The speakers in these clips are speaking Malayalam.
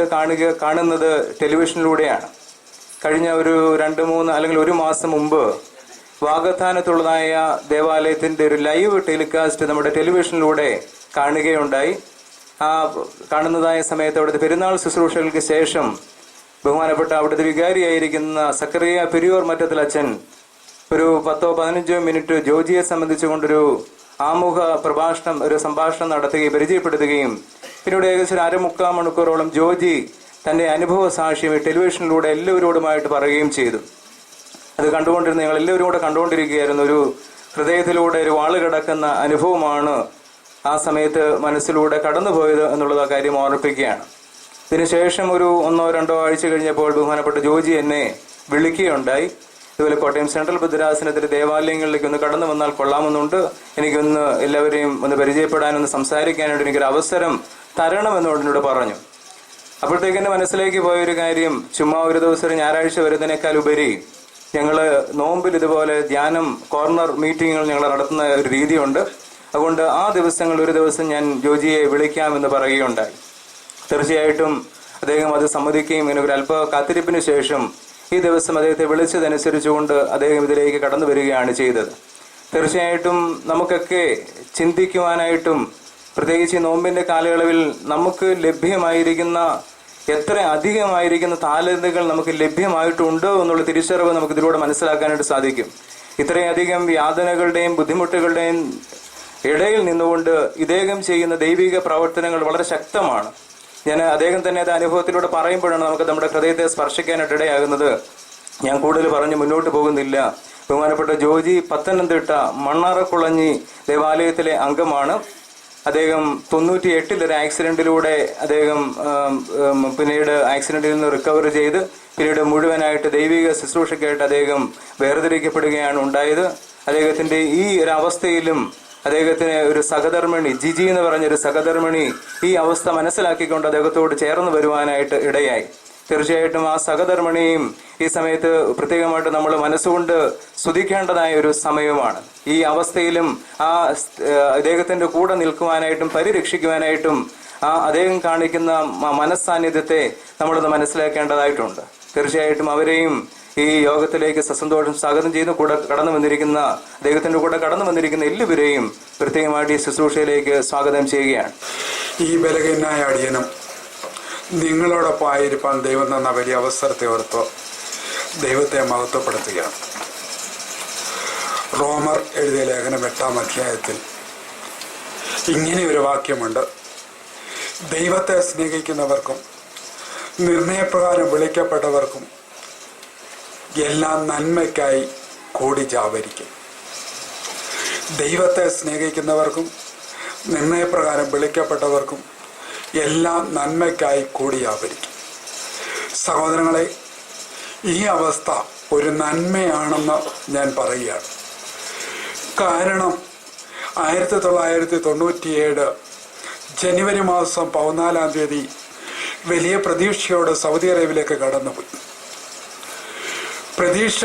ആദ്യമായിട്ട് കാണുക കാണുന്നത് ടെലിവിഷനിലൂടെയാണ്. കഴിഞ്ഞ ഒരു രണ്ട് മൂന്ന് അല്ലെങ്കിൽ ഒരു മാസം മുമ്പ് വാഗത്താനത്തുള്ളതായ ദേവാലയത്തിന്റെ ഒരു ലൈവ് ടെലികാസ്റ്റ് നമ്മുടെ ടെലിവിഷനിലൂടെ കാണുകയുണ്ടായി. ആ കാണുന്നതായ സമയത്ത് അവിടുത്തെ പെരുന്നാൾ ശുശ്രൂഷകൾക്ക് ശേഷം ബഹുമാനപ്പെട്ട അവിടുത്തെ വികാരിയായിരിക്കുന്ന സക്കറിയ പെരിയോർ മറ്റത്തിൽ അച്ഛൻ ഒരു പത്തോ പതിനഞ്ചോ മിനിറ്റ് ജോജിയെ സംബന്ധിച്ചുകൊണ്ടൊരു ആമുഖ പ്രഭാഷണം ഒരു സംഭാഷണം നടത്തുകയും പരിചയപ്പെടുത്തുകയും പിന്നീട് ഏകദേശം ഒരു അരമുക്കാൽ മണിക്കൂറോളം ജോജി തന്റെ അനുഭവ സാക്ഷ്യം ടെലിവിഷനിലൂടെ എല്ലാവരോടുമായിട്ട് പറയുകയും ചെയ്തു. അത് കണ്ടുകൊണ്ടിരുന്ന ഞങ്ങൾ എല്ലാവരും കൂടെ കണ്ടുകൊണ്ടിരിക്കുകയായിരുന്നു. ഒരു ഹൃദയത്തിലൂടെ ഒരു വാൾ കിടക്കുന്ന അനുഭവമാണ് ആ സമയത്ത് മനസ്സിലൂടെ കടന്നുപോയത് എന്നുള്ള കാര്യം ഓർമ്മിപ്പിക്കുകയാണ്. ഇതിനുശേഷം ഒരു ഒന്നോ രണ്ടോ ആഴ്ച കഴിഞ്ഞപ്പോൾ ബഹുമാനപ്പെട്ട ജോജി എന്നെ വിളിക്കുകയുണ്ടായി. ഇതുപോലെ കോട്ടയം സെൻട്രൽ ബുദ്ധരാസനത്തിന്റെ ദേവാലയങ്ങളിലേക്ക് ഒന്ന് കടന്നു വന്നാൽ കൊള്ളാമെന്നുണ്ട്. എനിക്കൊന്ന് എല്ലാവരെയും ഒന്ന് പരിചയപ്പെടാനൊന്ന് സംസാരിക്കാനായിട്ട് എനിക്കൊരു അവസരം തരണമെന്നോട് ഉടനോട് പറഞ്ഞു. അപ്പോഴത്തേക്ക് എന്റെ മനസ്സിലേക്ക് പോയ ഒരു കാര്യം ചുമ്മാ ഒരു ദിവസം ഒരു ഞായറാഴ്ച വരുന്നതിനേക്കാൾ ഉപരി ഞങ്ങൾ നോമ്പിൽ ഇതുപോലെ ധ്യാനം കോർണർ മീറ്റിങ്ങുകൾ ഞങ്ങൾ നടത്തുന്ന ഒരു രീതിയുണ്ട്. അതുകൊണ്ട് ആ ദിവസങ്ങൾ ഒരു ദിവസം ഞാൻ ജോജിയെ വിളിക്കാമെന്ന് പറയുകയുണ്ടായി. തീർച്ചയായിട്ടും അദ്ദേഹം അത് സമ്മതിക്കുകയും ഇങ്ങനെ ഒരു അല്പ കാത്തിരിപ്പിന് ശേഷം ഈ ദിവസം അദ്ദേഹത്തെ വിളിച്ചതനുസരിച്ചുകൊണ്ട് അദ്ദേഹം ഇതിലേക്ക് കടന്നു വരികയാണ് ചെയ്തത്. തീർച്ചയായിട്ടും നമുക്കൊക്കെ ചിന്തിക്കുവാനായിട്ടും പ്രത്യേകിച്ച് ഈ നോമ്പിന്റെ കാലയളവിൽ നമുക്ക് ലഭ്യമായിരിക്കുന്ന എത്ര അധികമായിരിക്കുന്ന താലന്തുകൾ നമുക്ക് ലഭ്യമായിട്ടുണ്ട് എന്നുള്ള തിരിച്ചറിവ് നമുക്ക് ഇതിലൂടെ മനസ്സിലാക്കാനായിട്ട് സാധിക്കും. ഇത്രയധികം യാതനകളുടെയും ബുദ്ധിമുട്ടുകളുടെയും ഇടയിൽ നിന്നുകൊണ്ട് ഇദ്ദേഹം ചെയ്യുന്ന ദൈവിക പ്രവർത്തനങ്ങൾ വളരെ ശക്തമാണ്. ഞാൻ അദ്ദേഹം തന്നെ അത് അനുഭവത്തിലൂടെ പറയുമ്പോഴാണ് നമുക്ക് നമ്മുടെ ഹൃദയത്തെ സ്പർശിക്കാനായിട്ട് ഇടയാകുന്നത്. ഞാൻ കൂടുതൽ പറഞ്ഞ് മുന്നോട്ട് പോകുന്നില്ല. ബഹുമാനപ്പെട്ട ജോജി പത്തനംതിട്ട മണ്ണാറക്കുളഞ്ഞി ദേവാലയത്തിലെ അംഗമാണ്. അദ്ദേഹം തൊണ്ണൂറ്റി എട്ടിൽ ഒരു ആക്സിഡന്റിലൂടെ അദ്ദേഹം പിന്നീട് ആക്സിഡന്റിൽ നിന്ന് റിക്കവർ ചെയ്ത് പിന്നീട് മുഴുവനായിട്ട് ദൈവിക ശുശ്രൂഷയ്ക്കായിട്ട് അദ്ദേഹം വേർതിരിക്കപ്പെടുകയാണ് ഉണ്ടായത്. അദ്ദേഹത്തിന്റെ ഈ ഒരു അവസ്ഥയിലും അദ്ദേഹത്തിന് ഒരു സഹധർമ്മിണി ജിജി എന്ന് പറഞ്ഞൊരു സഹധർമ്മിണി ഈ അവസ്ഥ മനസ്സിലാക്കിക്കൊണ്ട് അദ്ദേഹത്തോട് ചേർന്ന് വരുവാനായിട്ട് ഇടയായി. തീർച്ചയായിട്ടും ആ സഹധർമ്മിണിയും ഈ സമയത്ത് പ്രത്യേകമായിട്ട് നമ്മൾ മനസ്സുകൊണ്ട് സ്തുതിക്കേണ്ടതായ ഒരു സമയമാണ് ഈ അവസ്ഥയിലും ആ അദ്ദേഹത്തിന്റെ കൂടെ നിൽക്കുവാനായിട്ടും പരിരക്ഷിക്കുവാനായിട്ടും ആ അദ്ദേഹം കാണിക്കുന്ന മനസ്സാന്നിധ്യത്തെ നമ്മളൊന്ന് മനസ്സിലാക്കേണ്ടതായിട്ടുണ്ട്. തീർച്ചയായിട്ടും അവരെയും ഈ യോഗത്തിലേക്ക് സസന്തോഷം സ്വാഗതം ചെയ്യുന്ന. കൂടെ കടന്നു വന്നിരിക്കുന്ന അദ്ദേഹത്തിന്റെ കൂടെ കടന്നു വന്നിരിക്കുന്ന എല്ലാവരെയും പ്രത്യേകമായിട്ട് ഈ ശുശ്രൂഷയിലേക്ക് സ്വാഗതം ചെയ്യുകയാണ്. ഈ ബലഹീനായ അടിയനും നിങ്ങളോടൊപ്പം ആയിരിക്കാൻ ദൈവം തന്ന വലിയ അവസരത്തെ ഓർത്ത് ദൈവത്തെ മഹത്വപ്പെടുത്തുകയാണ്. റോമർ എഴുതിയ ലേഖനം എട്ടാം അധ്യായത്തിൽ ഇങ്ങനെ ഒരു വാക്യമുണ്ട്. ദൈവത്തെ സ്നേഹിക്കുന്നവർക്കും നിർണയപ്രകാരം വിളിക്കപ്പെട്ടവർക്കും എല്ലാം നന്മയ്ക്കായി കൂടി ജാവരിക്കും. ദൈവത്തെ സ്നേഹിക്കുന്നവർക്കും നിർണയപ്രകാരം വിളിക്കപ്പെട്ടവർക്കും എല്ലാം നന്മയ്ക്കായി കൂടിയാവരിക്കും. സഹോദരങ്ങളെ ഈ അവസ്ഥ ഒരു നന്മയാണെന്ന് ഞാൻ പറയുകയാണ്. കാരണം ആയിരത്തി തൊള്ളായിരത്തി തൊണ്ണൂറ്റിയേഴ് ജനുവരി മാസം പതിനാലാം തീയതി വലിയ പ്രതീക്ഷയോടെ സൗദി അറേബ്യയിലേക്ക് കടന്നുപോയി. പ്രതീക്ഷ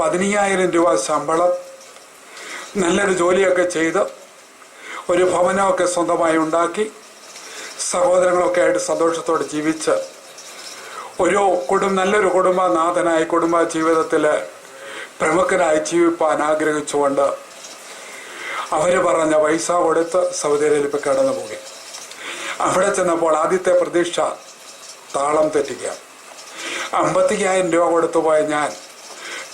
പതിനയ്യായിരം രൂപ ശമ്പളം നല്ലൊരു ജോലിയൊക്കെ ചെയ്ത് ഒരു ഭവനമൊക്കെ സ്വന്തമായി ഉണ്ടാക്കി സഹോദരങ്ങളൊക്കെ ആയിട്ട് സന്തോഷത്തോടെ ജീവിച്ച് ഒരു കുടുംബ നല്ലൊരു കുടുംബനാഥനായി കുടുംബ ജീവിതത്തിൽ പ്രമുഖനായി ജീവിപ്പാൻ ആഗ്രഹിച്ചുകൊണ്ട് അവർ പറഞ്ഞ പൈസ കൊടുത്ത് സൗദി അറേബ്യയിൽ കടന്നു പോയി അവിടെ ചെന്നപ്പോൾ ആദ്യത്തെ പ്രതീക്ഷ താളം തെറ്റിക്കുക. അമ്പത്തിക്കായിരം രൂപ കൊടുത്തു പോയ ഞാൻ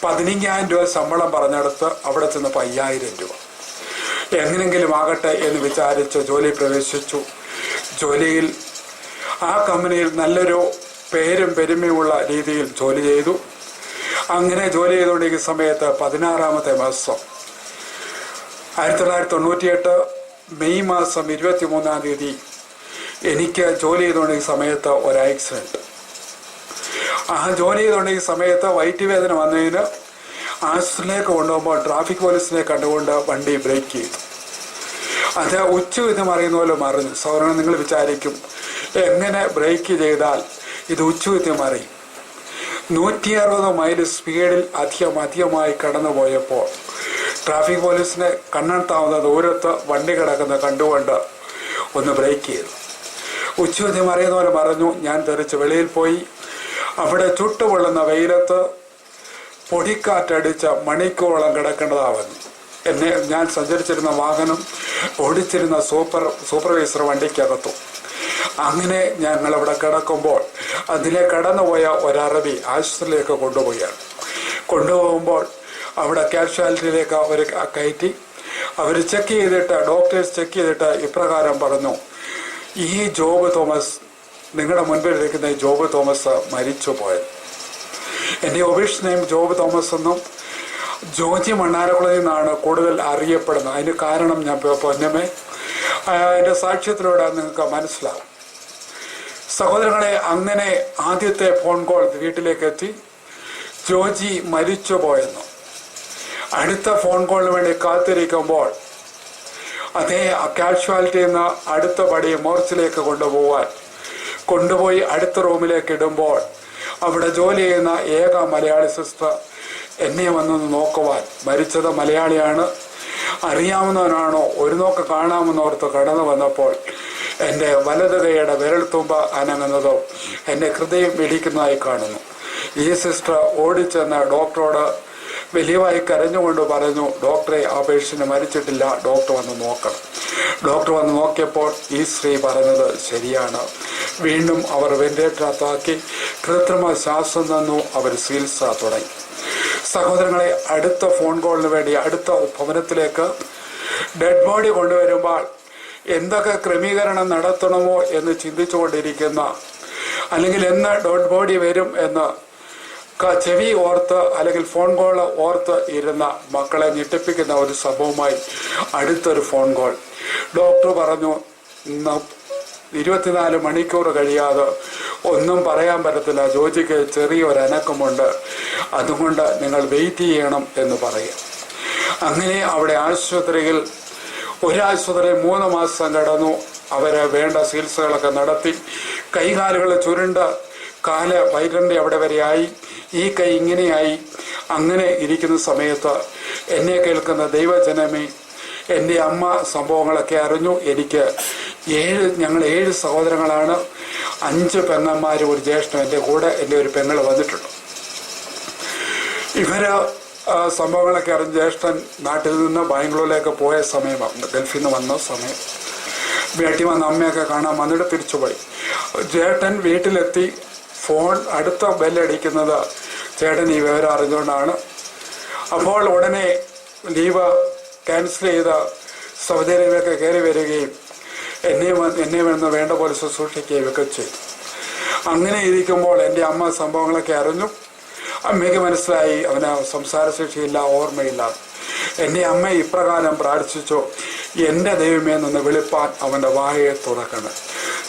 പതിനഞ്ചായിരം രൂപ ശമ്പളം പറഞ്ഞെടുത്ത് അവിടെ ചെന്നപ്പോൾ അയ്യായിരം രൂപ. എങ്ങനെങ്കിലും ആകട്ടെ എന്ന് വിചാരിച്ച് ജോലി പ്രവേശിച്ചു. ജോലിയിൽ ആ കമ്പനിയിൽ നല്ലൊരു പേരും പെരുമയുമുള്ള രീതിയിൽ ജോലി ചെയ്തു. അങ്ങനെ ജോലി ചെയ്തുകൊണ്ടിരിക്കുന്ന സമയത്ത് പതിനാറാമത്തെ മാസം ആയിരത്തി തൊള്ളായിരത്തി തൊണ്ണൂറ്റിയെട്ട് മെയ് മാസം ഇരുപത്തി മൂന്നാം തീയതി എനിക്ക് ജോലി ചെയ്തുകൊണ്ടിരിക്കുന്ന സമയത്ത് ഒരു ആക്സിഡന്റ് ആ ജോലി ചെയ്തുകൊണ്ടിരിക്കുന്ന സമയത്ത് വയറ്റുവേദന വന്നതിന് ആശുപത്രിയിലേക്ക് കൊണ്ടുപോകുമ്പോൾ ട്രാഫിക് പോലീസിനെ കണ്ടുകൊണ്ട് വണ്ടി ബ്രേക്ക് ചെയ്തു. അത് ഉച്ചവിധം പറയുന്ന പോലെ മറിഞ്ഞു സൗരണം നിങ്ങൾ വിചാരിക്കും എങ്ങനെ ബ്രേക്ക് ചെയ്താൽ ഇത് ഉച്ചവിധം മറിയും നൂറ്റി അറുപത് മൈൽ സ്പീഡിൽ അധികം അധികമായി കടന്നു പോയപ്പോൾ ട്രാഫിക് പോലീസിനെ കണ്ണെടുത്താവുന്ന ദൂരത്ത് വണ്ടി കിടക്കുന്ന കണ്ടുകൊണ്ട് ഒന്ന് ബ്രേക്ക് ചെയ്തു. ഉച്ചവതി മറിയുന്ന പോലെ മറഞ്ഞു ഞാൻ തെറിച്ച് വെളിയിൽ പോയി. അവിടെ ചുട്ടുപൊള്ളുന്ന വെയിലത്ത് പൊടിക്കാറ്റടിച്ച മണിക്കൂറോളം കിടക്കേണ്ടതാവുന്നു. എന്നെ ഞാൻ സഞ്ചരിച്ചിരുന്ന വാഹനം ഓടിച്ചിരുന്ന സൂപ്പർ സൂപ്പർവൈസർ വണ്ടിക്കകത്തു. അങ്ങനെ ഞങ്ങൾ അവിടെ കിടക്കുമ്പോൾ അതിലെ കടന്നുപോയ ഒരറബി ആശുപത്രിയിലേക്ക് കൊണ്ടുപോയാണ് കൊണ്ടുപോകുമ്പോൾ അവിടെ കാഷ്വാലിറ്റിയിലേക്ക് അവർ കയറ്റി. അവർ ചെക്ക് ചെയ്തിട്ട് ഡോക്ടേഴ്സ് ചെക്ക് ചെയ്തിട്ട് ഇപ്രകാരം പറഞ്ഞു ഈ ജോബ് തോമസ് നിങ്ങളുടെ മുൻപിൽ ഇരിക്കുന്ന ജോബ് തോമസ് മരിച്ചു പോയത് എന്റെ ഒബീഷ് നെയിം ജോബ് തോമസ് എന്നും ജോജി മണ്ണാരക്കുളയിൽ നിന്നാണ് കൂടുതൽ അറിയപ്പെടുന്നത്. അതിന് കാരണം ഞാൻ പൊന്നമേ എന്റെ സാക്ഷ്യത്തിലൂടെ നിങ്ങൾക്ക് മനസ്സിലാവും. സഹോദരങ്ങളെ അങ്ങനെ ആദ്യത്തെ ഫോൺ കോൾ വീട്ടിലേക്ക് എത്തി. ജോജി മരിച്ചു പോയെന്നു. അടുത്ത ഫോൺ കോളിന് വേണ്ടി കാത്തിരിക്കുമ്പോൾ അതേ കാഷ്വാലിറ്റിയിൽ നിന്ന് അടുത്ത പടി മോർച്ചിലേക്ക് കൊണ്ടുപോവാൻ കൊണ്ടുപോയി അടുത്ത റൂമിലേക്ക് ഇടുമ്പോൾ അവിടെ ജോലി ചെയ്യുന്ന ഏക മലയാളി സിസ്റ്റർ എന്നെ വന്നൊന്ന് നോക്കുവാൻ. മരിച്ചത് മലയാളിയാണ്. അറിയാവുന്നവനാണോ? ഒരു നോക്ക് കാണാമെന്നോർത്ത് കടന്നു വന്നപ്പോൾ എന്റെ വലത് കൈയുടെ വിരൽത്തുമ്പ അനങ്ങുന്നതോ എന്റെ ഹൃദയം ഇടിക്കുന്നതായി കാണുന്നു. ഈ സിസ്റ്റർ ഓടിച്ചെന്ന് ഡോക്ടറോട് വലിയവായി കരഞ്ഞുകൊണ്ട് പറഞ്ഞു ഡോക്ടറെ ആ മരിച്ചിട്ടില്ല. ഡോക്ടർ വന്ന് നോക്കണം. ഡോക്ടർ വന്ന് നോക്കിയപ്പോൾ ഈ സ്ത്രീ പറഞ്ഞത് ശരിയാണ്. വീണ്ടും അവർ വെന്റിലേറ്റർ അത്താക്കി കൃത്രിമ ശ്വാസം തന്നു. അവർ ചികിത്സ തുടങ്ങി. സഹോദരങ്ങളെ അടുത്ത ഫോൺ കോളിന് വേണ്ടി അടുത്ത ഭവനത്തിലേക്ക് ഡെഡ് ബോഡി കൊണ്ടുവരുമ്പോൾ എന്തൊക്കെ ക്രമീകരണം നടത്തണമോ എന്ന് ചിന്തിച്ചുകൊണ്ടിരിക്കുന്ന അല്ലെങ്കിൽ എന്ന് ഡെഡ് ബോഡി വരും എന്ന് ചെവി ഓർത്ത് അല്ലെങ്കിൽ ഫോൺ കോൾ ഓർത്ത് ഇരുന്ന മക്കളെ ഞെട്ടിപ്പിക്കുന്ന ഒരു സംഭവമായി അടുത്തൊരു ഫോൺ കോൾ ഡോക്ടർ പറഞ്ഞു "ഇന്ന് ഇരുപത്തിനാല് മണിക്കൂർ കഴിയാതെ ഒന്നും പറയാൻ പറ്റത്തില്ല. ജോജിക്ക് ചെറിയൊരു അനക്കമുണ്ട്. അതുകൊണ്ട് നിങ്ങൾ വെയിറ്റ് ചെയ്യണം എന്ന് പറയുക. അങ്ങനെ അവിടെ ആശുപത്രിയിൽ ഒരാശുപത്രി മൂന്ന് മാസം കടന്നു. അവരെ വേണ്ട ചികിത്സകളൊക്കെ നടത്തി. കൈകാലുകൾ ചുരുണ്ട്. കാൽ വൈകണ്ടി അവിടെ വരെയായി? ഈ കൈ ഇങ്ങനെയായി. അങ്ങനെ ഇരിക്കുന്ന സമയത്ത് എന്നെ കേൾക്കുന്ന ദൈവജനമേ എന്റെ അമ്മ സംഭവങ്ങളൊക്കെ അറിഞ്ഞു. എനിക്ക് ഏഴ് ഞങ്ങൾ ഏഴ് സഹോദരങ്ങളാണ്. അഞ്ച് പെങ്ങന്മാരും ഒരു ജ്യേഷ്ഠം എന്റെ കൂടെ എന്റെ ഒരു പെങ്ങൾ വന്നിട്ടുണ്ട്. ഇവർ ആ, സംഭവങ്ങളൊക്കെ അറിഞ്ഞ് ജ്യേഷ്ഠൻ നാട്ടിൽ നിന്ന് ബാംഗ്ലൂരിലേക്ക് പോയ സമയമാണ് ഗൾഫിൽ നിന്ന് വന്ന സമയം. വീട്ടിൽ വന്ന അമ്മയൊക്കെ കാണാൻ വന്നിട്ട് തിരിച്ചുപോയി. ചേട്ടൻ വീട്ടിലെത്തി. ഫോൺ അടുത്ത ബെല്ലടിക്കുന്നത് ചേട്ടൻ ഈ വിവരം അറിഞ്ഞുകൊണ്ടാണ്. അപ്പോൾ ഉടനെ ലീവ് ക്യാൻസൽ ചെയ്ത സൗദിയിലേക്ക് കയറി വരികയും എന്നെ എന്നെ വന്ന് വേണ്ട പോലെ ശുശ്രൂഷിക്കുകയും ഒക്കെ ചെയ്തു. അങ്ങനെ ഇരിക്കുമ്പോൾ എന്റെ അമ്മ സംഭവങ്ങളൊക്കെ അറിഞ്ഞു. അമ്മയ്ക്ക് മനസ്സിലായി. അവന് സംസാരശേഷിയില്ല ഓർമ്മയില്ല. എന്നെ അമ്മ ഇപ്രകാരം പ്രാർത്ഥിച്ചോ? എന്റെ ദൈവമേ നിന്ന് വിളിപ്പാൻ അവന്റെ വായയെ തുറക്കണം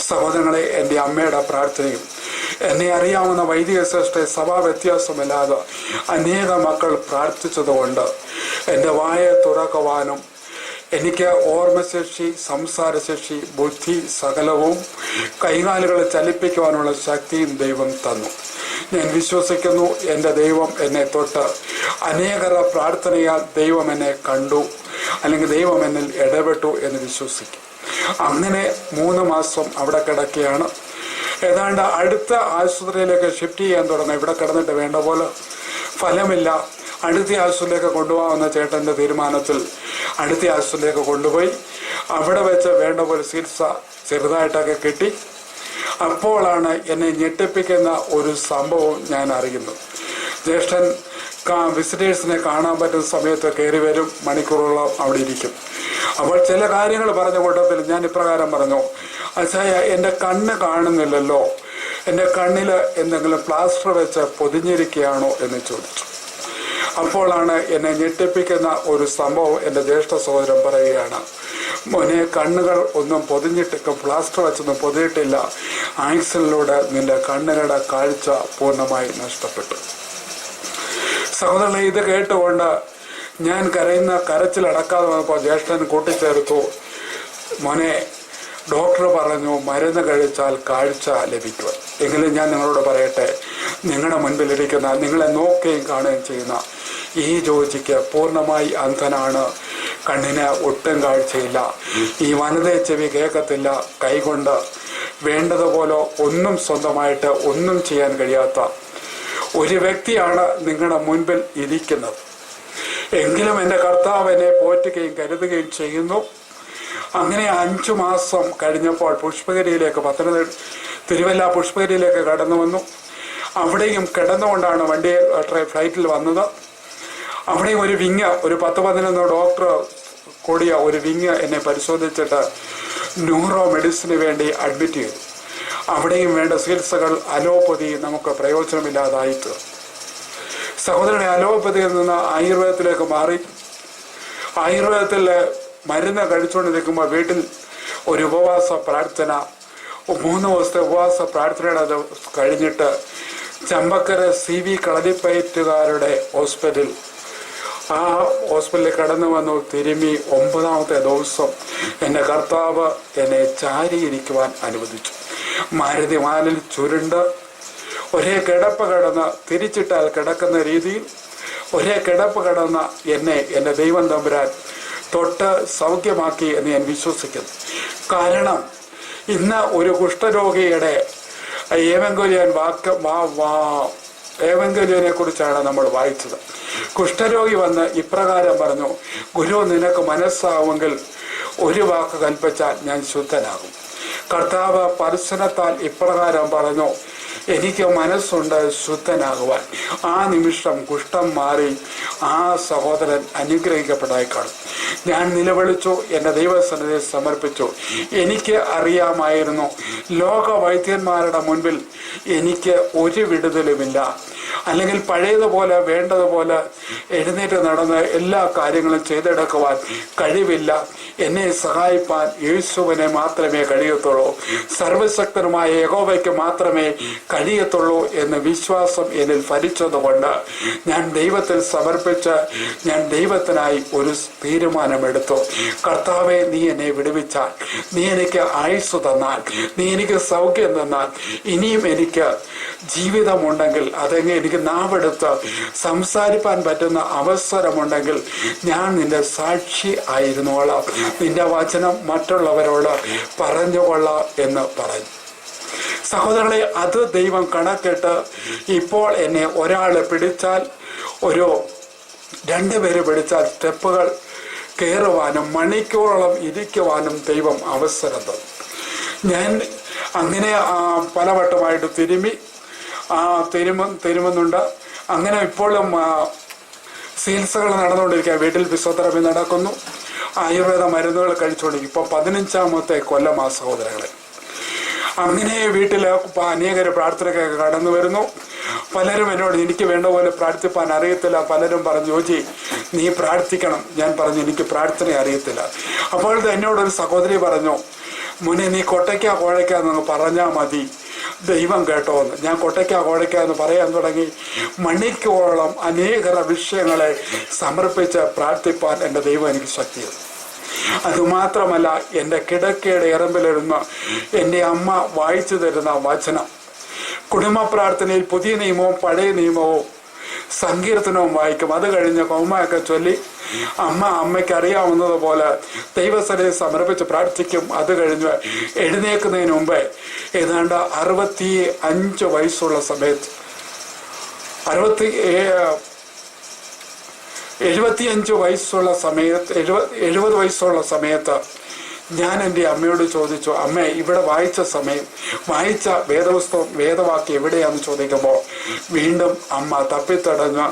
സഹോദരങ്ങളെ എന്റെ അമ്മയുടെ പ്രാർത്ഥനയും എന്നെ അറിയാവുന്ന വൈദിക ശ്രേഷ്ഠ സഭാ വ്യത്യാസമില്ലാതെ അനേക മക്കൾ പ്രാർത്ഥിച്ചതുകൊണ്ട് എന്റെ വായയെ തുറക്കുവാനും എനിക്ക് ഓർമ്മശേഷി സംസാരശേഷി ബുദ്ധി സകലവും കൈകാലുകളെ ചലിപ്പിക്കുവാനുള്ള ശക്തിയും ദൈവം തന്നു. ഞാൻ വിശ്വസിക്കുന്നു. എന്റെ ദൈവം എന്നെ തൊട്ട് അനേകര പ്രാർത്ഥനയാൽ ദൈവം എന്നെ കണ്ടു. അല്ലെങ്കിൽ ദൈവം എന്നിൽ ഇടപെട്ടു എന്ന് വിശ്വസിക്കും. അങ്ങനെ മൂന്ന് മാസം അവിടെ കിടക്കുകയാണ്. ഏതാണ്ട് അടുത്ത ആശുപത്രിയിലേക്ക് ഷിഫ്റ്റ് ചെയ്യാൻ തുടങ്ങി ഇവിടെ കിടന്നിട്ട് വേണ്ട പോലെ ഫലമില്ല. അടുത്ത ആശുപത്രിയിലേക്ക് കൊണ്ടുപോകാമെന്ന ചേട്ടന്റെ തീരുമാനത്തിൽ അടുത്ത ആശുപത്രിയിലേക്ക് കൊണ്ടുപോയി. അവിടെ വെച്ച് വേണ്ട പോലെ ചികിത്സ ചെറുതായിട്ടൊക്കെ കിട്ടി. അപ്പോഴാണ് എന്നെ ഞെട്ടിപ്പിക്കുന്ന ഒരു സംഭവം ഞാൻ അറിയുന്നത്. ജ്യേഷ്ഠൻ വിസിറ്റേഴ്സിനെ കാണാൻ പറ്റുന്ന സമയത്ത് കയറി വരും. മണിക്കൂറോളം അവിടെ ഇരിക്കും. അപ്പോൾ ചില കാര്യങ്ങൾ പറഞ്ഞ കൂട്ടത്തിൽ ഞാൻ ഇപ്രകാരം പറഞ്ഞു. അച്ഛായ എന്റെ കണ്ണ് കാണുന്നില്ലല്ലോ. എന്റെ കണ്ണിൽ എന്തെങ്കിലും പ്ലാസ്റ്റർ വെച്ച് പൊതിഞ്ഞിരിക്കുകയാണോ എന്ന് ചോദിച്ചു. അപ്പോഴാണ് എന്നെ ഞെട്ടിപ്പിക്കുന്ന ഒരു സംഭവം എന്റെ ജ്യേഷ്ഠ സഹോദരൻ പറയുകയാണ്. മോനെ കണ്ണുകൾ ഒന്നും പൊതിഞ്ഞിട്ട് പ്ലാസ്റ്റർ വെച്ചൊന്നും പൊതിയിട്ടില്ല. ആക്സിഡന്റിലൂടെ നിന്റെ കണ്ണുകളുടെ കാഴ്ച പൂർണമായി നഷ്ടപ്പെട്ടു. സഹോദരനെ ഇത് കേട്ടുകൊണ്ട് ഞാൻ കരയുന്ന കരച്ചിലടക്കാതെ വന്നപ്പോൾ ജ്യേഷ്ഠൻ കൂട്ടിച്ചേർത്തു. മോനെ ഡോക്ടർ പറഞ്ഞു മരുന്ന് കഴിച്ചാൽ കാഴ്ച ലഭിക്കും എങ്കിലും ഞാൻ നിങ്ങളോട് പറയട്ടെ നിങ്ങളുടെ മുൻപിലിരിക്കുന്ന നിങ്ങളെ നോക്കുകയും കാണുകയും ചെയ്യുന്ന ഈ ജോജിക്ക് പൂർണമായി അന്ധനാണ്. കണ്ണിന് ഒട്ടും കാഴ്ചയില്ല. ഈ വനിതയെ ചെവി കേൾക്കത്തില്ല. കൈകൊണ്ട് വേണ്ടതുപോലെ ഒന്നും സ്വന്തമായിട്ട് ഒന്നും ചെയ്യാൻ കഴിയാത്ത ഒരു വ്യക്തിയാണ് നിങ്ങളുടെ മുൻപിൽ ഇരിക്കുന്നത്. എങ്കിലും എന്റെ കർത്താവ് എന്നെ പോറ്റുകയും കരുതുകയും ചെയ്യുന്നു. അങ്ങനെ അഞ്ചു മാസം കഴിഞ്ഞപ്പോൾ പുഷ്പഗിരിയിലേക്ക് പത്തനംതിട്ട തിരുവല്ല പുഷ്പഗിരിയിലേക്ക് കടന്നു വന്നു. അവിടെയും കിടന്നുകൊണ്ടാണ് വണ്ടി ഫ്ലൈറ്റിൽ വന്നത്. അവിടെയും ഒരു വിങ് ഒരു പത്ത് പതിനൊന്ന് ഡോക്ടർ കൂടിയ ഒരു വിങ് എന്നെ പരിശോധിച്ചിട്ട് ന്യൂറോ മെഡിസിന് വേണ്ടി അഡ്മിറ്റ് ചെയ്തു. അവിടെയും വേണ്ട ചികിത്സകൾ അലോപ്പതി നമുക്ക് പ്രയോജനമില്ലാതായി തീർന്നു സഹോദരനെ അലോപ്പതിയിൽ നിന്ന് ആയുർവേദത്തിലേക്ക് മാറി. ആയുർവേദത്തിൽ മരുന്ന് കഴിച്ചുകൊണ്ടിരിക്കുമ്പോൾ വീട്ടിൽ ഒരു ഉപവാസ പ്രാർത്ഥന മൂന്ന് ദിവസത്തെ ഉപവാസ പ്രാർത്ഥനയുടെ കഴിഞ്ഞിട്ട് ചമ്പക്കര സി വി കളരിപ്പയറ്റുകാരുടെ ഹോസ്പിറ്റൽ ആ ഹോസ്പിറ്റലിൽ കടന്നു വന്നു. തിരുമി ഒമ്പതാമത്തെ ദിവസം എന്റെ കർത്താവ് എന്നെ ചാരിയിരിക്കുവാൻ അനുവദിച്ചു. മാരുതി മാലിൽ ചുരുണ്ട്. ഒരേ കിടപ്പ് കിടന്ന് തിരിച്ചിട്ടാൽ കിടക്കുന്ന രീതിയിൽ ഒരേ കിടപ്പ് കിടന്ന എന്നെ എന്റെ ദൈവം തമ്പുരാൻ തൊട്ട് സൗഖ്യമാക്കി എന്ന് ഞാൻ വിശ്വസിക്കുന്നു. കാരണം ഇന്ന് ഒരു കുഷ്ഠരോഗിയുടെ ഏവങ്കോലിയൻ വാക്ക് വാ- കുറിച്ചാണ് നമ്മൾ വായിച്ചത്. കുഷ്ഠരോഗി വന്ന് ഇപ്രകാരം പറഞ്ഞു ഗുരു നിനക്ക് മനസ്സാവുമെങ്കിൽ ഒരു വാക്ക് കൽപ്പിച്ചാൽ ഞാൻ ശുദ്ധനാകും. കർത്താവ് പരസനത്താൽ ഇപ്രകാരം പറഞ്ഞു എനിക്ക് മനസ്സുണ്ട് ശുദ്ധനാകുവാൻ. ആ നിമിഷം കുഷ്ഠം മാറി ആ സഹോദരൻ അനുഗ്രഹിക്കപ്പെടായി കാണും ഞാൻ നിലവിളിച്ചു എന്റെ ദൈവസന്നിധി സമർപ്പിച്ചു. എനിക്ക് അറിയാമായിരുന്നു ലോക വൈദ്യന്മാരുടെ മുൻപിൽ എനിക്ക് ഒരു വിടുതലുമില്ല. അല്ലെങ്കിൽ പഴയതുപോലെ വേണ്ടതുപോലെ എഴുന്നേറ്റ് നടന്ന് എല്ലാ കാര്യങ്ങളും ചെയ്തെടുക്കുവാൻ കഴിവില്ല. എന്നെ സഹായിപ്പാൻ യേശുവിനെ മാത്രമേ കഴിയത്തുള്ളൂ. സർവശക്തനുമായ യഹോവയ്ക്ക് മാത്രമേ കഴിയത്തുള്ളൂ എന്ന വിശ്വാസം എന്നിൽ ഫലിച്ചതുകൊണ്ട് ഞാൻ ദൈവത്തിൽ സമർപ്പിച്ച് ഞാൻ ദൈവത്തിനായി ഒരു തീരുമാനമെടുത്തു. കർത്താവെ നീ എന്നെ വിടുവിച്ചാൽ നീ എനിക്ക് ആയുസ് തന്നാൽ നീ എനിക്ക് സൗഖ്യം തന്നാൽ ഇനിയും എനിക്ക് ജീവിതമുണ്ടെങ്കിൽ അതെങ്ങനെ എനിക്ക് നാവെടുത്ത് സംസാരിപ്പാൻ പറ്റുന്ന അവസരമുണ്ടെങ്കിൽ ഞാൻ നിന്റെ സാക്ഷി ആയിരുന്നോളാം. നിന്റെ വചനം മറ്റുള്ളവരോട് പറഞ്ഞുകൊള്ളാം എന്ന് പറഞ്ഞു. സഹോദരങ്ങളെ അത് ദൈവം കണക്കിട്ട് ഇപ്പോൾ എന്നെ ഒരാൾ പിടിച്ചാൽ ഒരു രണ്ടുപേര് പിടിച്ചാൽ സ്റ്റെപ്പുകൾ കയറുവാനും മണിക്കൂറോളം ഇരിക്കുവാനും ദൈവം അവസരം തന്നു ഞാൻ അങ്ങനെ പലവട്ടമായിട്ട് തിരുമി തിരുമ തിരുമുന്നുണ്ട്. അങ്ങനെ ഇപ്പോഴും ചികിത്സകൾ നടന്നുകൊണ്ടിരിക്കുക. വീട്ടിൽ ഫിസോതെറപ്പി നടക്കുന്നു. ആയുർവേദ മരുന്നുകൾ കഴിച്ചുകൊണ്ടിരിക്കും ഇപ്പോൾ പതിനഞ്ചാമത്തെ കൊല്ലം ആ സഹോദരങ്ങളെ. അങ്ങനെ വീട്ടിൽ അനേകർ പ്രാർത്ഥനയ്ക്കൊക്കെ കടന്നു വരുന്നു. പലരും എന്നോട് എനിക്ക് വേണ്ട പോലെ പ്രാർത്ഥിപ്പാൻ അറിയത്തില്ല. പലരും പറഞ്ഞു ജോജി നീ പ്രാർത്ഥിക്കണം. ഞാൻ പറഞ്ഞു എനിക്ക് പ്രാർത്ഥന അറിയത്തില്ല. അപ്പോൾ എന്നോട് ഒരു സഹോദരി പറഞ്ഞു മുന്നേ നീ കൊട്ടയ്ക്ക കോഴയ്ക്ക എന്നങ്ങ് പറഞ്ഞാൽ മതി. ദൈവം കേട്ടോ എന്ന് ഞാൻ കൊട്ടയ്ക്ക കോഴയ്ക്ക എന്ന് പറയാൻ തുടങ്ങി. മണിക്കോളം അനേകര വിഷയങ്ങളെ സമർപ്പിച്ച് പ്രാർത്ഥിപ്പാൻ എന്റെ ദൈവം എനിക്ക് ശക്തി അതുമാത്രമല്ല എന്റെ കിടക്കയുടെ ഇറമ്പിലിരുന്ന് എന്റെ അമ്മ വായിച്ചു തരുന്ന വചനം. കുടുംബ പ്രാർത്ഥനയിൽ പുതിയ നിയമവും പഴയ നിയമവും സങ്കീർത്തനവും വായിക്കും. അത് കഴിഞ്ഞ് കൗമയൊക്കെ ചൊല്ലി അമ്മ അമ്മയ്ക്ക് അറിയാവുന്നതുപോലെ ദൈവസ്ഥലയെ സമർപ്പിച്ച് പ്രാർത്ഥിക്കും. അത് കഴിഞ്ഞ് എഴുന്നേക്കുന്നതിന് മുമ്പേ ഏതാണ്ട് അറുപത്തി അഞ്ച് വയസ്സുള്ള സമയത്ത് അറുപത്തി എഴുപത്തിയഞ്ച് വയസ്സുള്ള സമയത്ത് എഴുപത് എഴുപത് വയസ്സുള്ള സമയത്ത് ഞാൻ എന്റെ അമ്മയോട് ചോദിച്ചു അമ്മേ ഇവിടെ വായിച്ച സമയം വായിച്ച വേദപുസ്തകം വേദവാക്യം എവിടെയാണെന്ന് ചോദിക്കുമ്പോൾ വീണ്ടും അമ്മ തപ്പിത്തടഞ്ഞ്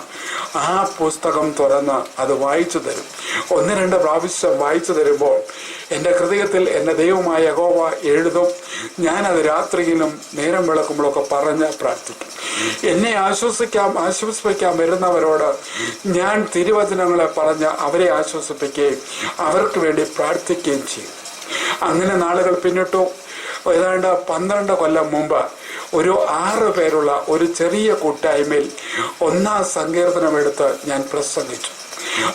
ആ പുസ്തകം തുറന്ന് അത് വായിച്ചു തരും. ഒന്ന് രണ്ട് പ്രാവശ്യം വായിച്ചു തരുമ്പോൾ എന്റെ ഹൃദയത്തിൽ എന്റെ ദൈവമായ യഹോവ എഴുതും. ഞാനത് രാത്രിയിലും നേരം വിളക്കുമ്പോഴൊക്കെ പറഞ്ഞ് പ്രാർത്ഥിക്കും. എന്നെ ആശ്വസിക്കാം ആശ്വസിപ്പിക്കാൻ വരുന്നവരോട് ഞാൻ തിരുവചനങ്ങളെ പറഞ്ഞ് അവരെ ആശ്വസിപ്പിക്കുകയും അവർക്ക് വേണ്ടി പ്രാർത്ഥിക്കുകയും ചെയ്യും. അങ്ങനെ നാളുകൾ പിന്നിട്ടു. ഏതാണ്ട് പന്ത്രണ്ട് കൊല്ലം മുമ്പ് ഒരു ആറ് പേരുള്ള ഒരു ചെറിയ കൂട്ടായ്മയിൽ ഒന്നാം സങ്കീർത്തനമെടുത്ത് ഞാൻ പ്രസംഗിച്ചു.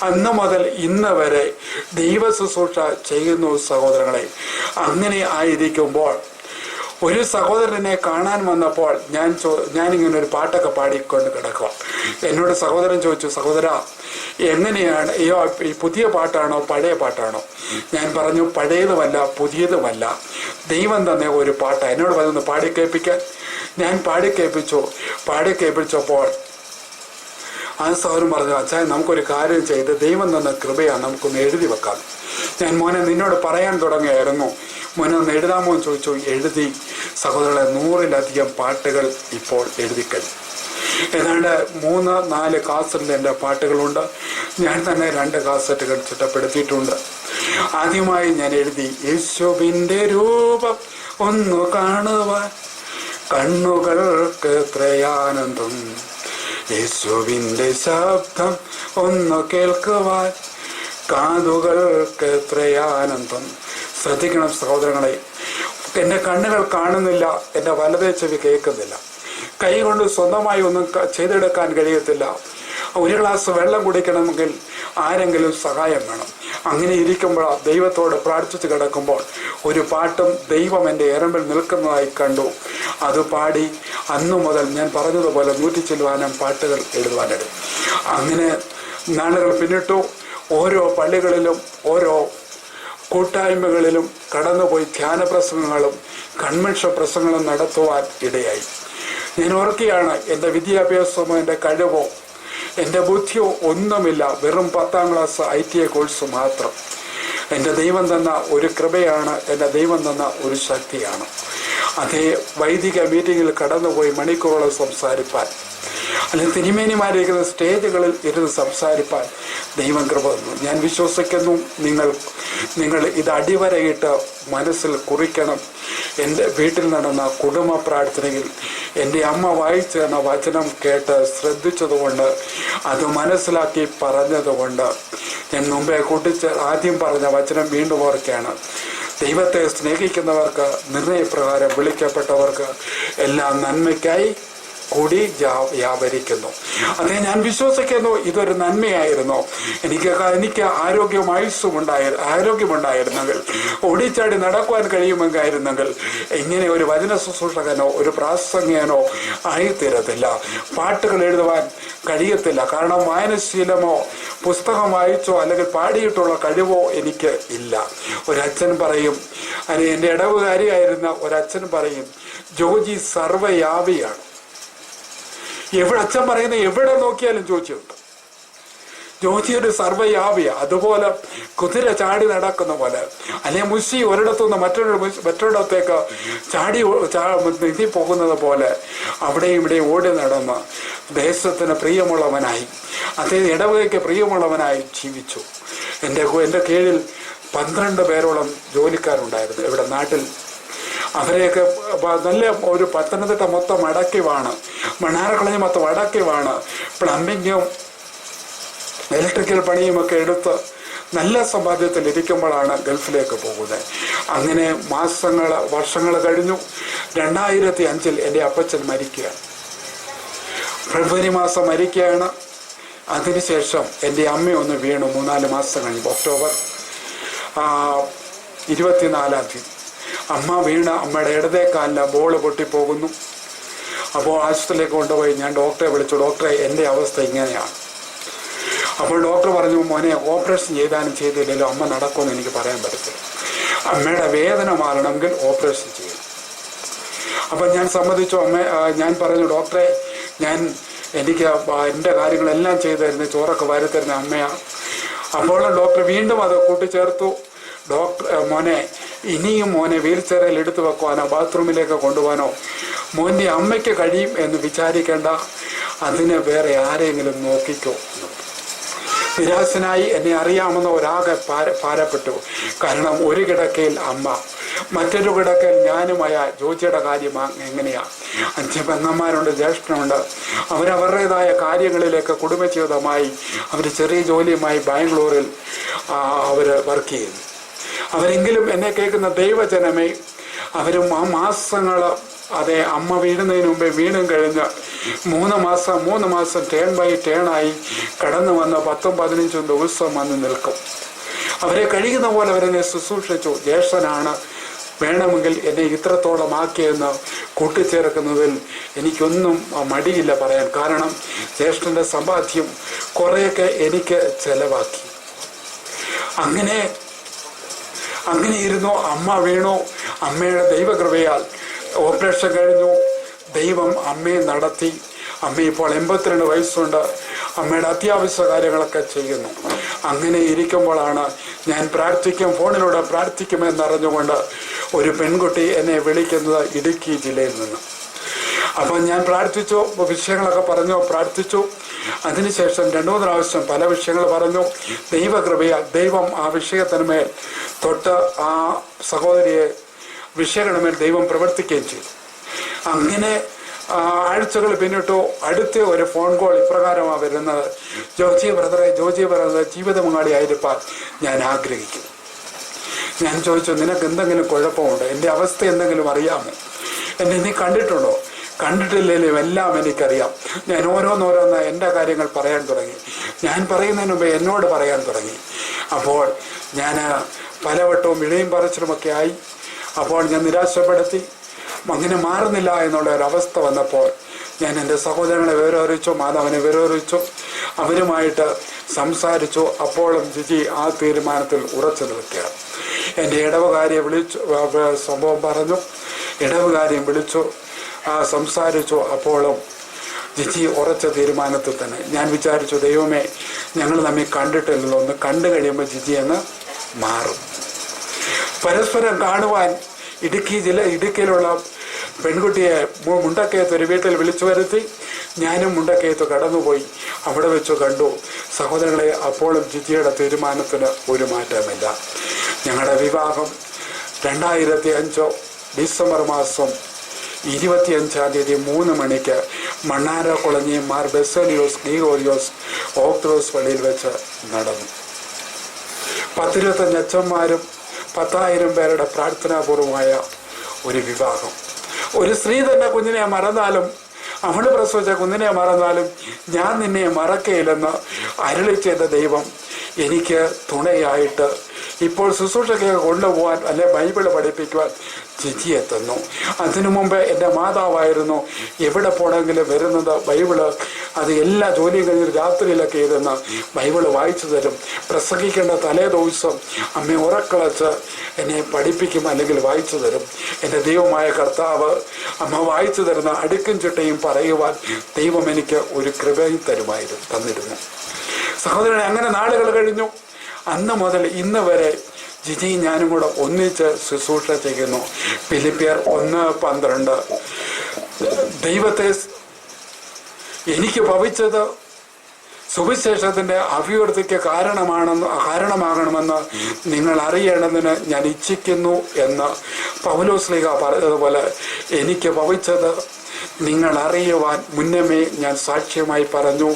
അന്ന് മുതൽ ഇന്ന് വരെ ദൈവ ശുശ്രൂഷ ചെയ്യുന്നു സഹോദരങ്ങളെ. അങ്ങനെ ആയിരിക്കുമ്പോൾ ഒരു സഹോദരനെ കാണാൻ വന്നപ്പോൾ ഞാൻ ചോ ഞാനിങ്ങനെ ഒരു പാട്ടൊക്കെ പാടിക്കൊണ്ട് കിടക്കുക. എന്നോട് സഹോദരൻ ചോദിച്ചു സഹോദര എങ്ങനെയാണ് ഈ ഈ പുതിയ പാട്ടാണോ പഴയ പാട്ടാണോ? ഞാൻ പറഞ്ഞു പഴയതുമല്ല പുതിയതുമല്ല. ദൈവം തന്നെ ഒരു പാട്ട്. എന്നോട് പറഞ്ഞു പാടി കേൾപ്പിക്കാൻ. ഞാൻ പാടി കേൾപ്പിച്ചു. പാടി കേൾപ്പിച്ചപ്പോൾ ആ സഹോദരൻ പറഞ്ഞു അച്ഛാ നമുക്കൊരു കാര്യം ചെയ്ത് ദൈവം തന്ന കൃപയാണ് നമുക്കൊന്ന് എഴുതി വെക്കാം. ഞാൻ മോനെ നിന്നോട് പറയാൻ തുടങ്ങിയായിരുന്നു. മോനെ എഴുതാമോ എന്ന് ചോദിച്ചു. എഴുതി. സഹോദരങ്ങളെ നൂറിലധികം പാട്ടുകൾ ഇപ്പോൾ എഴുതി കഴിഞ്ഞു. ഏതാണ്ട് മൂന്ന് നാല് കാസറ്റിൽ എന്റെ പാട്ടുകളുണ്ട്. ഞാൻ തന്നെ രണ്ട് കാസറ്റുകൾ ചിട്ടപ്പെടുത്തിയിട്ടുണ്ട്. ആദ്യമായി ഞാൻ എഴുതി യേശുവിന്റെ രൂപം ഒന്നു കാണുവാൻ കണ്ണുകൾക്ക് ത്രയാനന്ദം യേശുവിന്റെ ശബ്ദം ഒന്നു കേൾക്കുവാൻ കാതുകൾക്ക് ത്രയാനന്ദം ശ്രദ്ധിക്കണം സഹോദരങ്ങളെ. എന്റെ കണ്ണുകൾ കാണുന്നില്ല എന്റെ വലതേ ചെവി കേൾക്കുന്നില്ല. കൈ കൊണ്ട് സ്വന്തമായി ഒന്നും ചെയ്തെടുക്കാൻ കഴിയത്തില്ല. ഒരു ഗ്ലാസ് വെള്ളം കുടിക്കണമെങ്കിൽ ആരെങ്കിലും സഹായം വേണം. അങ്ങനെ ഇരിക്കുമ്പോൾ ദൈവത്തോട് പ്രാർത്ഥിച്ചു കിടക്കുമ്പോൾ ഒരു പാട്ടും ദൈവം എന്റെ എരമ്പിൽ നിൽക്കുന്നതായി കണ്ടു. അത് പാടി അന്നു മുതൽ ഞാൻ പറഞ്ഞതുപോലെ നൂറ്റി ചെല്ലുവാനും പാട്ടുകൾ എഴുതുവാനെടുക്കും അങ്ങനെ നാളുകൾ പിന്നിട്ടു. ഓരോ പള്ളികളിലും ഓരോ കൂട്ടായ്മകളിലും കടന്നുപോയി ധ്യാന പ്രസംഗങ്ങളും കൺവെൻഷൻ പ്രസംഗങ്ങളും നടത്തുവാൻ ഇടയായി. ഞാൻ ഓർക്കുകയാണ് എന്റെ വിദ്യാഭ്യാസമോ എന്റെ കഴിവോ എന്റെ ബുദ്ധിയോ ഒന്നുമില്ല. വെറും പത്താം class I T I course മാത്രം. എന്റെ ദൈവം തന്ന ഒരു കൃപയാണ് എന്റെ ദൈവം തന്ന ഒരു ശക്തിയാണ്. അതേ വൈദിക മീറ്റിങ്ങിൽ കടന്നുപോയി മണിക്കൂറോളം സംസാരിപ്പാൻ. അല്ലെങ്കിൽ തിരുമേനിമാരേക്കുന്ന സ്റ്റേജുകളിൽ ഇരുന്ന് സംസാരിപ്പാൻ ദൈവം കൃപ തന്നു. ഞാൻ വിശ്വസിക്കുന്നു നിങ്ങൾ നിങ്ങൾ ഇത് അടിവരയിട്ട് മനസ്സിൽ കുറിക്കണം. എന്റെ വീട്ടിൽ നടന്ന കുടുംബ പ്രാർത്ഥനയിൽ എന്റെ അമ്മ വായിച്ചു തന്ന വചനം കേട്ട് ശ്രദ്ധിച്ചതുകൊണ്ട് അത് മനസ്സിലാക്കി പറഞ്ഞതുകൊണ്ട് ഞാൻ മുമ്പേ കൂട്ടിച്ച് ആദ്യം പറഞ്ഞ വചനം വീണ്ടും ഓർക്കുകയാണ്. ദൈവത്തെ സ്നേഹിക്കുന്നവർക്ക് നിർണയപ്രകാരം വിളിക്കപ്പെട്ടവർക്ക് എല്ലാം നന്മയ്ക്കായി കൂടി വ്യാപരിക്കുന്നു. അതേ ഞാൻ വിശ്വസിക്കുന്നു ഇതൊരു നന്മയായിരുന്നു. എനിക്ക് എനിക്ക് ആരോഗ്യം ആയുസ്സും ഉണ്ടായി ആരോഗ്യമുണ്ടായിരുന്നെങ്കിൽ ഓടിച്ചാടി നടക്കുവാൻ കഴിയുമെങ്കിൽ ഇങ്ങനെ ഒരു വചന ശുശ്രൂഷകനോ ഒരു പ്രാസംഗികനോ ആയിത്തീരത്തില്ല. പാട്ടുകൾ എഴുതുവാൻ കഴിയത്തില്ല. കാരണം വായനശീലമോ പുസ്തകം വായിച്ചോ അല്ലെങ്കിൽ പാടിയിട്ടുള്ള കഴിവോ എനിക്ക് ഇല്ല. ഒരച്ഛൻ പറയും അല്ലെങ്കിൽ എന്റെ ഇടവുകാരിയായിരുന്ന ഒരച്ഛൻ പറയും ജോജി സർവയാവിയാണ്. എവിടെ അച്ഛൻ പറയുന്ന എവിടെ നോക്കിയാലും ചോദിച്ചു. ജോജി സർവയാവിയ അതുപോലെ കുതിര ചാടി നടക്കുന്ന പോലെ. അല്ലെങ്കിൽ മുസി ഒരിടത്തുനിന്ന് മറ്റൊരു മറ്റൊരിടത്തേക്ക് ചാടി നീതി പോകുന്നത് പോലെ അവിടെയും ഇവിടെയും ഓടി നടന്ന് ദേശത്തിന് പ്രിയമുള്ളവനായി അതേ ഇടവകയ്ക്ക് പ്രിയമുള്ളവനായി ജീവിച്ചു. എന്റെ എന്റെ കീഴിൽ പന്ത്രണ്ട് പേരോളം ജോലിക്കാരുണ്ടായിരുന്നു. ഇവിടെ നാട്ടിൽ അവരെയൊക്കെ നല്ല ഒരു പത്തനംതിട്ട മൊത്തം അടക്കിവാണ് മണ്ണാറക്കളഞ്ഞ് മൊത്തം വടക്കുമാണ് പ്ലംബിങ്ങും ഇലക്ട്രിക്കൽ പണിയും ഒക്കെ എടുത്ത് നല്ല സമ്പാദ്യത്തിൽ ഇരിക്കുമ്പോഴാണ് ഗൾഫിലേക്ക് പോകുന്നത്. അങ്ങനെ മാസങ്ങൾ വർഷങ്ങൾ കഴിഞ്ഞു. രണ്ടായിരത്തി അഞ്ചിൽ എന്റെ അപ്പച്ചൻ മരിക്കുകയാണ് ഫെബ്രുവരി മാസം മരിക്കുകയാണ്. അതിനുശേഷം എന്റെ അമ്മ ഒന്ന് വീണു. മൂന്നാൽ മാസം കഴിഞ്ഞു. ഒക്ടോബർ ഇരുപത്തിനാലാം തീയതി. അമ്മ വീണ അമ്മയുടെ ഇടതേക്കാലിൽ ബോൾ പൊട്ടിപ്പോകുന്നു. അപ്പോൾ ആശുപത്രിയിലേക്ക് കൊണ്ടുപോയി. ഞാൻ ഡോക്ടറെ വിളിച്ചു. ഡോക്ടറെ എന്റെ അവസ്ഥ ഇങ്ങനെയാണ്. അപ്പോൾ ഡോക്ടർ പറഞ്ഞു മോനെ ഓപ്പറേഷൻ ചെയ്താലും ചെയ്തില്ലല്ലോ. അമ്മ നടക്കുമെന്ന് എനിക്ക് പറയാൻ പറ്റത്തില്ല. അമ്മയുടെ വേദന മാറണമെങ്കിൽ ഓപ്പറേഷൻ ചെയ്യും അപ്പം ഞാൻ സമ്മതിച്ചു. അമ്മ ഞാൻ പറഞ്ഞു ഡോക്ടറെ ഞാൻ എനിക്ക് എന്റെ കാര്യങ്ങളെല്ലാം ചെയ്തു തരുന്ന ചോറൊക്കെ വാരി അമ്മയാണ് അപ്പോൾ ഡോക്ടർ വീണ്ടും അത് കൂട്ടിച്ചേർത്തു. ഡോക്ടർ മോനെ ഇനിയും മോനെ വീൽ ചെയറിൽ എടുത്തു വെക്കുവാനോ ബാത്റൂമിലേക്ക് കൊണ്ടുപോകാനോ മോന്റെ അമ്മയ്ക്ക് കഴിയും എന്ന് വിചാരിക്കേണ്ട. അതിനെ വേറെ ആരെങ്കിലും നോക്കിക്കോ. നിരാശനായി എന്നെ അറിയാമെന്ന ഒരാകെ പാര ഭാരപ്പെട്ടു കാരണം ഒരു കിടക്കയിൽ അമ്മ മറ്റൊരു കിടക്കയിൽ ഞാനുമായ ജോജിയുടെ കാര്യം എങ്ങനെയാ? അഞ്ച് പെങ്ങന്മാരുണ്ട് ജ്യേഷ്ഠനുണ്ട്. അവരവരുടേതായ കാര്യങ്ങളിലേക്ക് കുടുംബജീവിതമായി അവർ ചെറിയ ജോലിയുമായി ബാംഗ്ലൂരിൽ അവർ വർക്ക് ചെയ്യുന്നു. അവരെങ്കിലും എന്നെ കേൾക്കുന്ന ദൈവജനമേ അവരും ആ മാസങ്ങൾ അതെ അമ്മ വീഴുന്നതിന് മുമ്പേ വീണും കഴിഞ്ഞ്. മൂന്ന് മാസം മൂന്ന് മാസം ടേൺ ബൈ ടേണായി കടന്നു വന്ന പത്തും പതിനഞ്ചും ദിവസം വന്ന് നിൽക്കും. അവരെ കഴിയുന്ന പോലെ അവരെന്നെ ശുശ്രൂഷിച്ചു. ജ്യേഷ്ഠനാണ്. വേണമെങ്കിൽ എന്നെ ഇത്രത്തോളം ആക്കിയെന്ന് കൂട്ടിച്ചേർക്കുന്നതിൽ എനിക്കൊന്നും മടിയില്ല പറയാൻ. കാരണം ജ്യേഷ്ഠന്റെ സമ്പാദ്യം കുറേയൊക്കെ എനിക്ക് ചെലവാക്കി. അങ്ങനെ അങ്ങനെ ഇരുന്നു. അമ്മ വീണു. അമ്മയുടെ ദൈവകൃപയാൽ ഓപ്പറേഷൻ കഴിഞ്ഞു. ദൈവം അമ്മയെ നടത്തി. അമ്മ ഇപ്പോൾ എൺപത്തിരണ്ട് വയസ്സുണ്ട്. അമ്മയുടെ അത്യാവശ്യ കാര്യങ്ങളൊക്കെ ചെയ്യുന്നു. അങ്ങനെ ഇരിക്കുമ്പോഴാണ് ഞാൻ പ്രാർത്ഥിക്കും ഫോണിലൂടെ പ്രാർത്ഥിക്കുമെന്നറിഞ്ഞുകൊണ്ട് ഒരു പെൺകുട്ടി എന്നെ വിളിക്കുന്നത് ഇടുക്കി ജില്ലയിൽ നിന്ന്. അപ്പോൾ ഞാൻ പ്രാർത്ഥിച്ചു വിഷയങ്ങളൊക്കെ പറഞ്ഞു പ്രാർത്ഥിച്ചു. അതിനുശേഷം രണ്ടു മൂന്ന് പ്രാവശ്യം പല വിഷയങ്ങൾ പറഞ്ഞു. ദൈവകൃപയാൽ ദൈവം ആ വിഷയത്തിന്മേൽ തൊട്ട് ആ സഹോദരിയെ വിഷയങ്ങളുമേൽ ദൈവം പ്രവർത്തിക്കുകയും ചെയ്തു. അങ്ങനെ ആഴ്ചകൾ പിന്നിട്ടു അടുത്ത ഒരു ഫോൺ കോൾ ഇപ്രകാരമാണ് വരുന്നത്. ജോജി ബ്രദറെ ജോജി ബ്രദർ ജീവിത ആയിരിപ്പാൻ ഞാൻ ആഗ്രഹിക്കുന്നു. ഞാൻ ചോദിച്ചു നിനക്ക് എന്തെങ്കിലും കുഴപ്പമുണ്ടോ? എന്റെ അവസ്ഥ എന്തെങ്കിലും അറിയാമോ? എന്നെ നീ കണ്ടിട്ടുണ്ടോ? കണ്ടിട്ടില്ലെങ്കിലും എല്ലാം എനിക്കറിയാം. ഞാൻ ഓരോന്നോരോന്ന് എന്റെ കാര്യങ്ങൾ പറയാൻ തുടങ്ങി. ഞാൻ പറയുന്നതിന് മുമ്പ് എന്നോട് പറയാൻ തുടങ്ങി. അപ്പോൾ ഞാൻ പലവട്ടവും ഇഴയും പറച്ചിലുമൊക്കെ ആയി. അപ്പോൾ ഞാൻ നിരാശപ്പെടുത്തി. അങ്ങനെ മാറുന്നില്ല എന്നുള്ള ഒരവസ്ഥ വന്നപ്പോൾ ഞാൻ എന്റെ സഹോദരങ്ങളെ വിവരമറിയിച്ചു മാതാവിനെ വിവരമറിയിച്ചു അവരുമായിട്ട് സംസാരിച്ചു. അപ്പോഴും ജിജി ആ തീരുമാനത്തിൽ ഉറച്ചു നിൽക്കുകയാണ് എന്റെ ഇടവുകാരിയെ വിളിച്ചു സംഭവം പറഞ്ഞു. ഇടവുകാരിയും വിളിച്ചു സംസാരിച്ചു. അപ്പോഴും ജിജി ഉറച്ച തീരുമാനത്തിൽ തന്നെ. ഞാൻ വിചാരിച്ചു ദൈവമേ ഞങ്ങൾ തമ്മിൽ കണ്ടിട്ടില്ലല്ലോ. ഒന്ന് കണ്ടു കഴിയുമ്പോൾ ജിജി എന്ന് മാറും. പരസ്പരം കാണുവാൻ ഇടുക്കി ജില്ല ഇടുക്കിയിലുള്ള പെൺകുട്ടിയെ മുണ്ടക്കയത്ത് ഒരു വീട്ടിൽ വിളിച്ചു വരുത്തി ഞാനും മുണ്ടക്കയത്ത് കടന്നുപോയി. അവിടെ വെച്ച് കണ്ടു. സഹോദരങ്ങളെ അപ്പോഴും ജിജിയുടെ തീരുമാനത്തിന് ഒരു മാറ്റമില്ല ഞങ്ങളുടെ വിവാഹം രണ്ടായിരത്തി അഞ്ചോ ഡിസംബർ മാസം ഇരുപത്തിയഞ്ചാം തീയതി മൂന്ന് മണിക്ക് മണ്ണാര കുളഞ്ഞി മാർ ബെസോലിയോസ് ഗീഗോലിയോസ് ഓക്ട്രോസ് പള്ളിയിൽ വെച്ച് നടന്നു. പത്തിരുപത്തഞ്ച് അച്ഛന്മാരും പത്തായിരം പേരുടെ പ്രാർത്ഥനാപൂർവമായ ഒരു വിവാഹം. ഒരു സ്ത്രീ തന്നെ കുഞ്ഞിനെ മറന്നാലും അവൾ പ്രസവിച്ച കുഞ്ഞിനെ മറന്നാലും ഞാൻ നിന്നെ മറക്കയില്ലെന്ന് അരുളി ചെയ്ത ദൈവം എനിക്ക് തുണയായിട്ട് ഇപ്പോൾ ശുശ്രൂഷയ്ക്ക് കൊണ്ടുപോകാൻ അല്ലെ ബൈബിൾ പഠിപ്പിക്കുവാൻ ജിജി എത്തുന്നു അതിനു മുമ്പ് എന്റെ മാതാവായിരുന്നു. എവിടെ പോണെങ്കിലും വരുന്നത് ബൈബിൾ. അത് എല്ലാ ജോലിയും കഴിഞ്ഞ് രാത്രിയിലൊക്കെ ഇരുന്ന് ബൈബിൾ വായിച്ചു തരും. പ്രസംഗിക്കേണ്ട തലേ ദിവസം അമ്മ ഉറക്കളച്ച് എന്നെ പഠിപ്പിക്കും അല്ലെങ്കിൽ വായിച്ചു തരും. എന്റെ ദൈവമായ കർത്താവ് അമ്മ വായിച്ചു തരുന്ന അടുക്കും ചിട്ടയും പറയുവാൻ ദൈവം എനിക്ക് ഒരു കൃപയും തരുമായിരുന്നു തന്നിരുന്നു. സഹോദരനെ അങ്ങനെ നാളുകൾ കഴിഞ്ഞു. അന്ന് മുതൽ ഇന്ന് വരെ ജിജിയും ഞാനും കൂടെ ഒന്നിച്ച് ശുശ്രൂഷ ചെയ്യുന്നു ഫിലിപ്പിയർ ഒന്ന് പന്ത്രണ്ട്. ദൈവത്തെ എനിക്ക് ഭവിച്ചത് സുവിശേഷത്തിന്റെ അഭിവൃദ്ധിക്ക് കാരണമാണെന്ന് കാരണമാകണമെന്ന് നിങ്ങൾ അറിയേണ്ടതിന് ഞാൻ ഇച്ഛിക്കുന്നു എന്ന് പൗലോസ്ലിഹ പറഞ്ഞതുപോലെ എനിക്ക് ഭവിച്ചത് നിങ്ങൾ അറിയുവാൻ മുന്നമേ ഞാൻ സാക്ഷ്യമായി പറഞ്ഞു.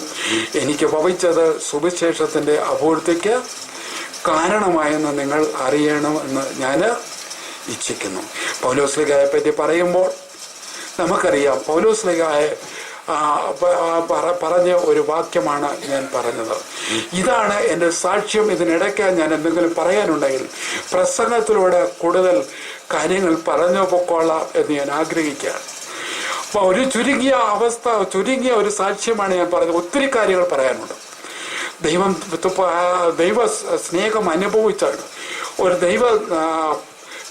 എനിക്ക് ഭവിച്ചത് സുവിശേഷത്തിന്റെ അഭിവൃദ്ധിക്ക് കാരണമായെന്ന് നിങ്ങൾ അറിയണമെന്ന് ഞാൻ ഇച്ഛിക്കുന്നു. പൗലോസ്ലികയെ പറ്റി പറയുമ്പോൾ നമുക്കറിയാം പൗലോസ്ലികായെ ആ, പ- പറഞ്ഞ ഒരു വാക്യമാണ് ഞാൻ പറഞ്ഞത്. ഇതാണ് എന്റെ സാക്ഷ്യം. ഇതിനിടയ്ക്ക് ഞാൻ എന്തെങ്കിലും പറയാനുണ്ടെങ്കിൽ പ്രസംഗത്തിലൂടെ കൂടുതൽ കാര്യങ്ങൾ പറഞ്ഞു പൊക്കോളാം എന്ന് ഞാൻ ആഗ്രഹിക്കുകയാണ്. അപ്പോൾ ഒരു ചുരുങ്ങിയ അവസ്ഥ ചുരുങ്ങിയ ഒരു സാക്ഷ്യമാണ് ഞാൻ പറഞ്ഞത്. ഒത്തിരി കാര്യങ്ങൾ പറയാനുണ്ട്. ദൈവം ദൈവ സ്നേഹം അനുഭവിച്ചാണ്. ഒരു ദൈവ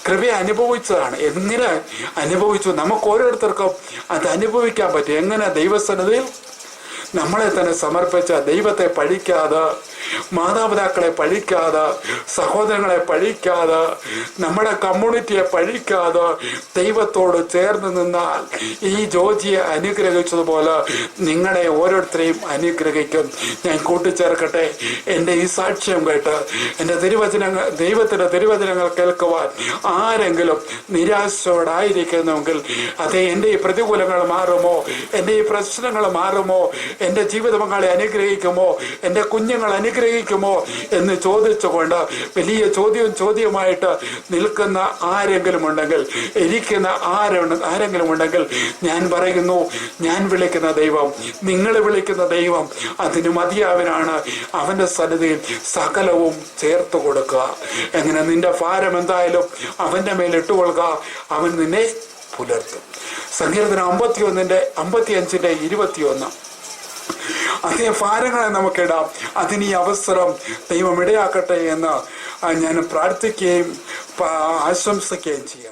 കൃപയെ കൃപ അനുഭവിച്ചതാണ്. എങ്ങനെ അനുഭവിച്ചു? നമുക്ക് ഓരോരുത്തർക്കും അത് അനുഭവിക്കാൻ പറ്റും. എങ്ങനെ ദൈവസന്നിധിയിൽ നമ്മളെ തന്നെ സമർപ്പിച്ച ദൈവത്തെ പഴിക്കാതെ മാതാപിതാക്കളെ പഴിക്കാതെ സഹോദരങ്ങളെ പഴിക്കാതെ നമ്മുടെ കമ്മ്യൂണിറ്റിയെ പഴിക്കാതെ ദൈവത്തോട് ചേർന്ന് നിന്നാൽ ഈ ജോജിയെ അനുഗ്രഹിച്ചതുപോലെ നിങ്ങളെ ഓരോരുത്തരെയും അനുഗ്രഹിക്കും. ഞാൻ കൂട്ടിച്ചേർക്കട്ടെ. എന്റെ ഈ സാക്ഷ്യം കേട്ട് എന്റെ തിരുവചനങ്ങൾ ദൈവത്തിന്റെ തിരുവചനങ്ങൾ കേൾക്കുവാൻ ആരെങ്കിലും നിരാശയോടായിരിക്കുന്നുവെങ്കിൽ അതെ എന്റെ ഈ പ്രതികൂലങ്ങൾ മാറുമോ? എന്റെ ഈ പ്രശ്നങ്ങൾ മാറുമോ? എന്റെ ജീവിത പങ്കാളി അനുഗ്രഹിക്കുമോ? എന്റെ കുഞ്ഞുങ്ങൾ അനുഗ്രഹിക്കുമോ അനുഗ്രഹിക്കുമോ എന്ന് ചോദിച്ചുകൊണ്ട് വലിയ ചോദ്യം ചോദ്യമായിട്ട് നിൽക്കുന്ന ആരെങ്കിലും ഉണ്ടെങ്കിൽ ഇരിക്കുന്ന ആരാണ് ആരെങ്കിലും ഉണ്ടെങ്കിൽ ഞാൻ പറയുന്നു ഞാൻ വിളിക്കുന്ന ദൈവം നിങ്ങൾ വിളിക്കുന്ന ദൈവം അതിന് മതിയാവനാണ് അവന്റെ സന്നിധിയിൽ സകലവും ചേർത്ത് കൊടുക്കുക. എങ്ങനെ നിന്റെ ഭാരം എന്തായാലും അവന്റെ മേൽ ഇട്ടുകൊള്ളുക. അവൻ നിന്നെ പുലർത്തും. സങ്കീർത്തനം അമ്പത്തി ഒന്നിന്റെ അമ്പത്തി അഞ്ചിന്റെ ഇരുപത്തിയൊന്ന്. അതേ ഭാരങ്ങളെ നമുക്കിടാം. അതിന് ഈ അവസരം ദൈവം ഇടയാക്കട്ടെ എന്ന് ഞാൻ പ്രാർത്ഥിക്കുകയും ആശംസിക്കുകയും ചെയ്യാം.